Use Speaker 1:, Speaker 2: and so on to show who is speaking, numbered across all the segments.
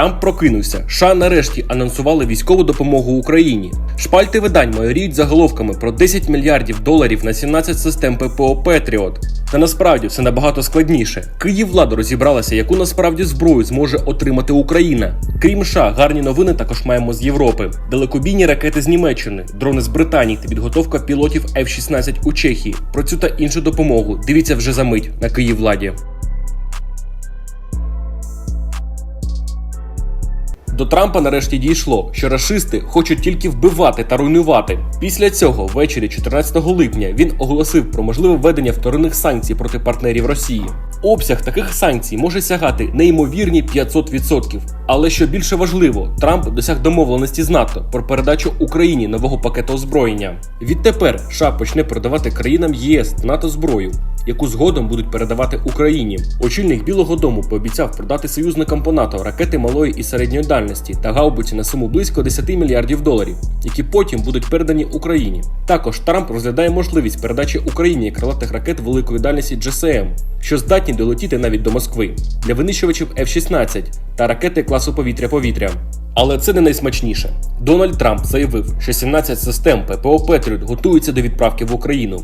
Speaker 1: Трамп прокинувся. США нарешті анонсували військову допомогу Україні. Шпальти видань майоріють заголовками про 10 мільярдів доларів на 17 систем ППО Петріот. Та насправді все набагато складніше. Київ влада розібралася, яку насправді зброю зможе отримати Україна. Крім США, гарні новини також маємо з Європи: далекобійні ракети з Німеччини, дрони з Британії та підготовка пілотів F-16 у Чехії. Про цю та іншу допомогу дивіться вже за мить на Київ До Трампа нарешті дійшло, що расисти хочуть тільки вбивати та руйнувати. Після цього, ввечері 14 липня, він оголосив про можливе введення вторинних санкцій проти партнерів Росії. Обсяг таких санкцій може сягати неймовірні 500%. Але що більше важливо, Трамп досяг домовленості з НАТО про передачу Україні нового пакету озброєння. Відтепер США почне продавати країнам ЄС та НАТО зброю, яку згодом будуть передавати Україні. Очільник Білого Дому пообіцяв продати союзникам по НАТО ракети малої і середньої дальності та гаубиці на суму близько 10 мільярдів доларів, які потім будуть передані Україні. Також Трамп розглядає можливість передачі Україні крилатих ракет великої дальності GSM, що здатні долетіти навіть до Москви для винищувачів F-16 та ракети класу повітря-повітря. Але це не найсмачніше. Дональд Трамп заявив, що 17 систем ППО Петріот готуються до відправки в Україну.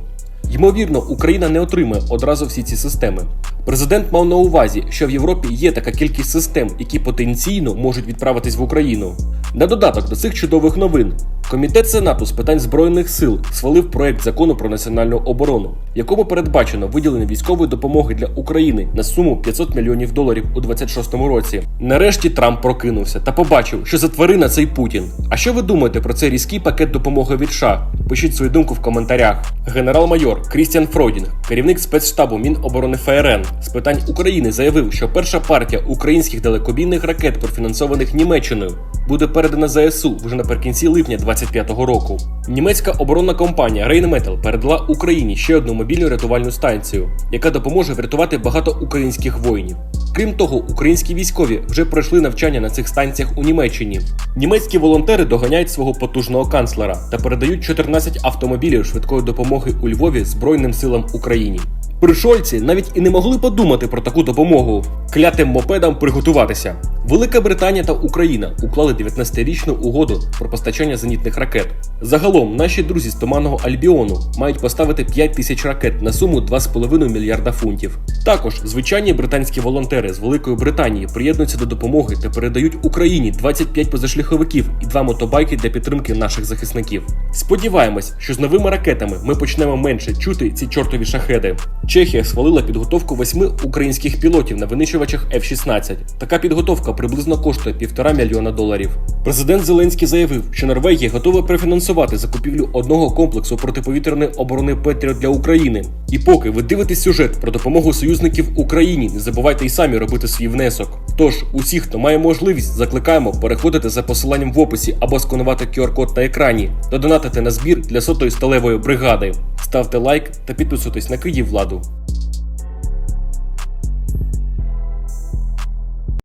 Speaker 1: Ймовірно, Україна не отримає одразу всі ці системи. Президент мав на увазі, що в Європі є така кількість систем, які потенційно можуть відправитись в Україну. На додаток до цих чудових новин, комітет Сенату з питань збройних сил схвалив проект закону про національну оборону, якому передбачено виділення військової допомоги для України на суму 500 мільйонів доларів у 26-му році. Нарешті Трамп прокинувся та побачив, що за тварина цей Путін. А що ви думаєте про цей різкий пакет допомоги від США? Пишіть свою думку в коментарях. Генерал-майор Крістіан Фройдінг, керівник спецштабу Міноборони ФРН з питань України, заявив, що перша партія українських далекобійних ракет, профінансованих Німеччиною, буде передана ЗСУ вже наприкінці липня 25-го року. Німецька оборонна компанія Rheinmetall передала Україні ще одну мобільну рятувальну станцію, яка допоможе врятувати багато українських воїнів. Крім того, українські військові вже пройшли навчання на цих станціях у Німеччині. Німецькі волонтери доганяють свого потужного канцлера та передають 14 автомобілів швидкої допомоги у Львові Збройним силам України. Пришольці навіть і не могли подумати про таку допомогу. Клятим мопедам приготуватися. Велика Британія та Україна уклали 19-річну угоду про постачання зенітних ракет. Загалом наші друзі з Туманного Альбіону мають поставити 5 тисяч ракет на суму 2,5 мільярда фунтів. Також звичайні британські волонтери з Великої Британії приєднуються до допомоги та передають Україні 25 позашляховиків і 2 мотобайки для підтримки наших захисників. Сподіваємось, що з новими ракетами ми почнемо менше чути ці чортові шахеди. Чехія схвалила підготовку восьми українських пілотів на винищувачах F-16. Така підготовка приблизно коштує півтора мільйона доларів. Президент Зеленський заявив, що Норвегія готова профінансувати закупівлю одного комплексу протиповітряної оборони Петріот для України. І поки ви дивитесь сюжет про допомогу союзників Україні, не забувайте й самі робити свій внесок. Тож, усіх, хто має можливість, закликаємо переходити за посиланням в описі або сканувати QR-код на екрані, додонатити на збір для сотої сталевої бригади. Ставте лайк та підписуйтесь на Київ владу.